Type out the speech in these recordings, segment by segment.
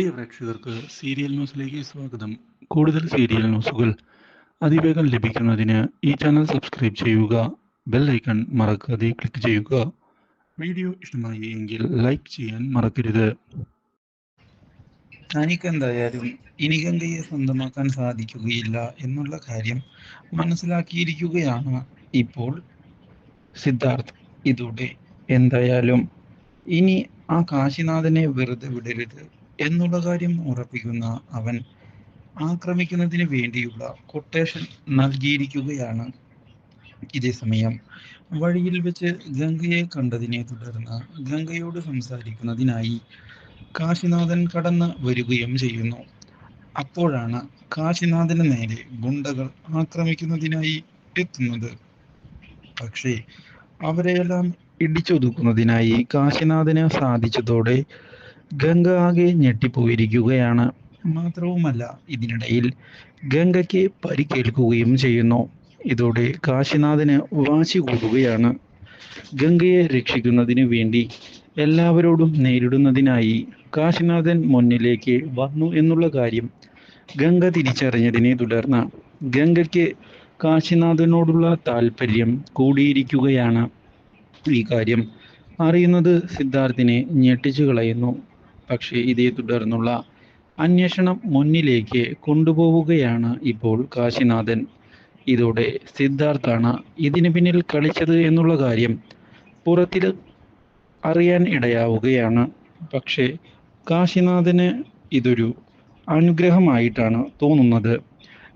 പ്രിയ പ്രേക്ഷകർക്ക് സീരിയൽ ന്യൂസിലേക്ക് സ്വാഗതം. കൂടുതൽ സീരിയൽ ന്യൂസുകൾ അതിവേഗം ലഭിക്കുന്നതിന് ഈ ചാനൽ സബ്സ്ക്രൈബ് ചെയ്യുക ബെൽ ഐക്കൺ മറക്കാതെ ക്ലിക്ക് ചെയ്യുക. വീഡിയോ ഇഷ്ടമായി എങ്കിൽ ലൈക്ക് ചെയ്യാൻ മറക്കരുത്. തനിക്കെന്തായാലും ഇനി ഗംഗയെ സ്വന്തമാക്കാൻ സാധിക്കുകയില്ല എന്നുള്ള കാര്യം മനസ്സിലാക്കിയിരിക്കുകയാണ് ഇപ്പോൾ സിദ്ധാർത്ഥ്. ഇതോടെ എന്തായാലും ഇനി ആ കാശിനാഥനെ വെറുതെ വിടരുത്. എന്നുള്ള കാര്യം ഉറപ്പിക്കുന്ന അവൻ ആക്രമിക്കുന്നതിന് വേണ്ടിയുള്ള കൊട്ടേഷൻ നൽകിയിരിക്കുകയാണ് ഇതേസമയം വഴിയിൽ വെച്ച് ഗംഗയെ കണ്ടതിനെ തുടർന്ന് ഗംഗയോട് സംസാരിക്കുന്നതിനായി കാശിനാഥൻ കടന്ന് വരികയും ചെയ്യുന്നു. അപ്പോഴാണ് കാശിനാഥന് നേരെ ഗുണ്ടകൾ ആക്രമിക്കുന്നതിനായി എത്തുന്നത്. പക്ഷേ അവരെയെല്ലാം ഇടിച്ചൊതുക്കുന്നതിനായി കാശിനാഥന് സാധിച്ചതോടെ ഗംഗ ആകെ ഞെട്ടിപ്പോയിരിക്കുകയാണ്. മാത്രവുമല്ല ഇതിനിടയിൽ ഗംഗയ്ക്ക് പരിക്കേൽക്കുകയും ചെയ്യുന്നു. ഇതോടെ കാശിനാഥന് വാശി കൂടുകയാണ്. ഗംഗയെ രക്ഷിക്കുന്നതിന് വേണ്ടി എല്ലാവരോടും നേരിടുന്നതിനായി കാശിനാഥൻ മുന്നിലേക്ക് വന്നു എന്നുള്ള കാര്യം ഗംഗ തിരിച്ചറിഞ്ഞതിനെ തുടർന്ന് ഗംഗയ്ക്ക് കാശിനാഥനോടുള്ള താല്പര്യം കൂടിയിരിക്കുകയാണ്. ഈ കാര്യം അറിയുന്നത് സിദ്ധാർത്ഥിനെ ഞെട്ടിച്ചു കളയുന്നു. പക്ഷേ ഇതേ തുടർന്നുള്ള അന്വേഷണം മുന്നിലേക്ക് കൊണ്ടുപോവുകയാണ് ഇപ്പോൾ കാശിനാഥൻ. ഇതോടെ സിദ്ധാർത്ഥാണ് ഇതിന് പിന്നിൽ കളിച്ചത് എന്നുള്ള കാര്യം പുറത്തിൽ അറിയാൻ ഇടയാവുകയാണ്. പക്ഷേ കാശിനാഥന് ഇതൊരു അനുഗ്രഹമായിട്ടാണ് തോന്നുന്നത്.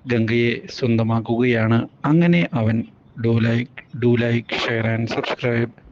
ഗംഗയെ സ്വന്തമാക്കുകയാണ്. അങ്ങനെ അവൻ do like do like share and subscribe